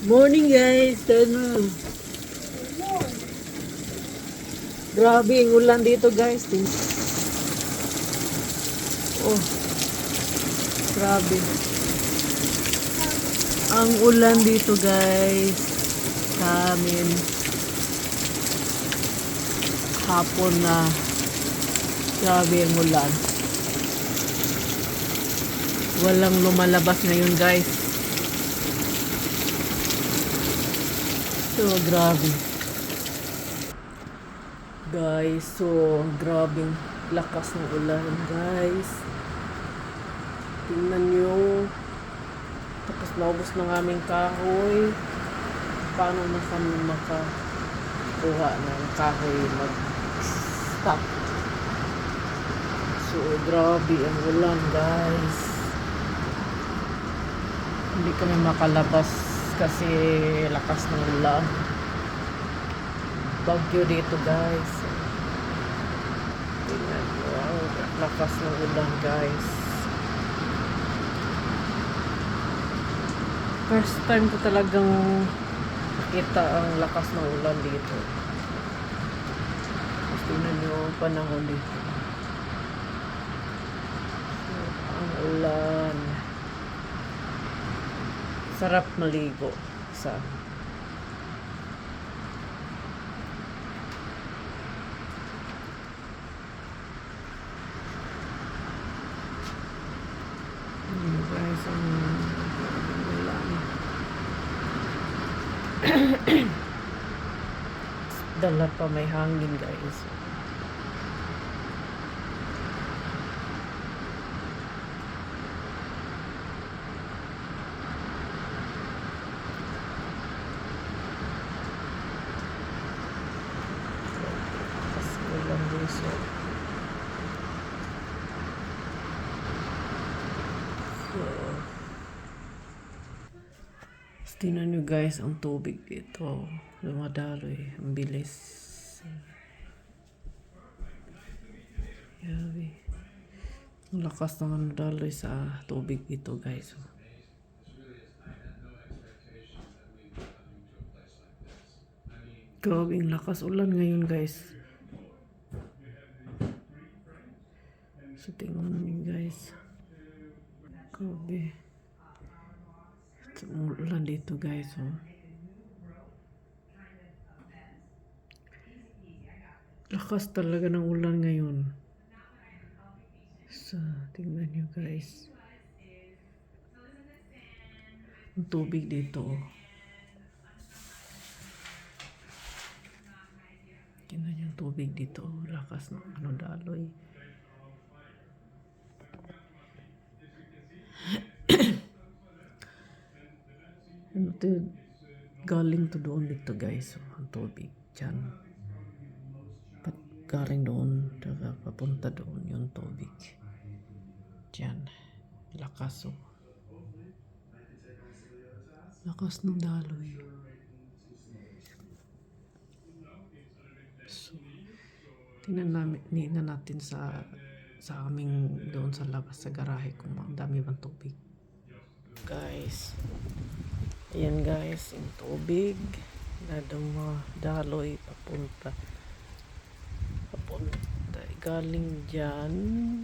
Morning guys, ano? Grabe ang ulan dito guys. Oh. Grabe. Ang ulan dito guys. Sa amin. Hapon na. Grabe ang ulan. Walang lumalabas ngayon guys. So, grabe. Guys, so, grabing lakas ng ulan, guys. Tingnan nyo. Tapos naubos ng aming kahoy. Paano na kami makakuha ng kahoy mag-stop? So, grabe ang ulan, guys. Hindi kami makalabas kasi lakas ng ulan. Bagyo dito guys. Tingnan mo, ang lakas ng ulan guys. First time ko talagang nakita ang lakas ng ulan dito. Tapos tingnan nyo panahon dito. So, ang ulan. Sarap maligo sa guys, ang. Dala pa may hangin guys. Tapos ulan gusto. So, Tapos tingnan nyo guys ang tubig dito. Lumadaloy. Ang bilis. Grabe. Ang lakas ng ano daloy sa tubig dito guys. Grabe ang lakas ulan ngayon guys. So tingnan nyo guys. Grabe. Ito ang ulan dito guys. Oh. Lakas talaga ng ulan ngayon. So, tingnan nyo guys. Ang tubig dito. Oh. Tingnan nyo tubig dito. oh. Lakas ng ano daloy. Ano to, galing to doon dito guys, ang tubig dyan. Pat, galing doon, taga papunta doon yung tubig. Dyan, lakas oh. Lakas ng daloy. So, tingnan namin, tingnan natin sa sa aming doon sa labas sa garahe kung ang dami bang tubig. Guys, Ayan guys, yung tubig na dumadaloy papunta. Papunta. Galing dyan.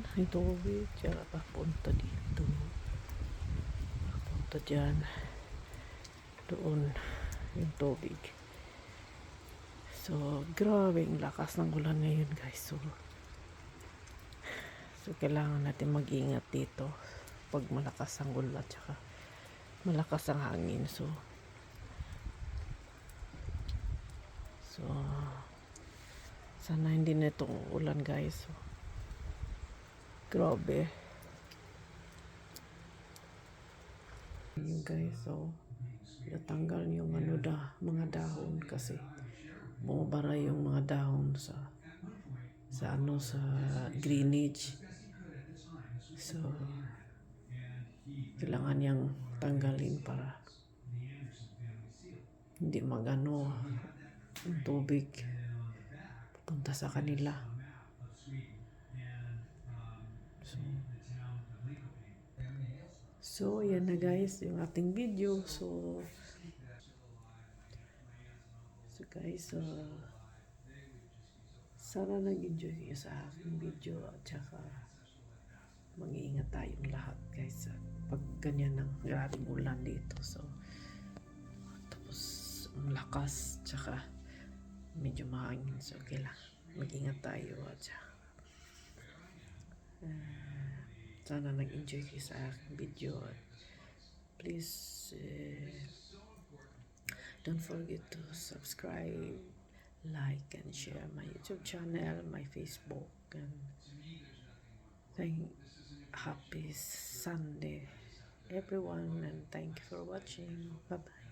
Yung tubig dyan. Papunta dito. Papunta dyan. Doon. Yung tubig. So, grabe ang lakas ng ulan ngayon guys. So, so kailangan natin mag-ingat dito pag malakas ang ulan. Tsaka, malakas ang hangin so. So sana hindi na itong ulan guys. So, grabe. Yun guys so natanggal yung ano da, mga dahon kasi bumabara yung mga dahon sa sa ano sa greenage so kailangan niyang tanggalin para hindi magano yung tubig punta sa kanila so, so yan na guys yung ating video so Guys, so sana nag-enjoy kayo sa aking video at saka mag-iingat tayong lahat guys. Pag ganyan ng grabing ulan dito. So, tapos ang lakas tsaka medyo mahangin. So, okay lang. Mag-ingat tayo at saka ah, sana nag-enjoy kayo sa aking video at please eh, don't forget to subscribe like and share my youtube channel my facebook and thank happy sunday everyone and thank you for watching. Bye bye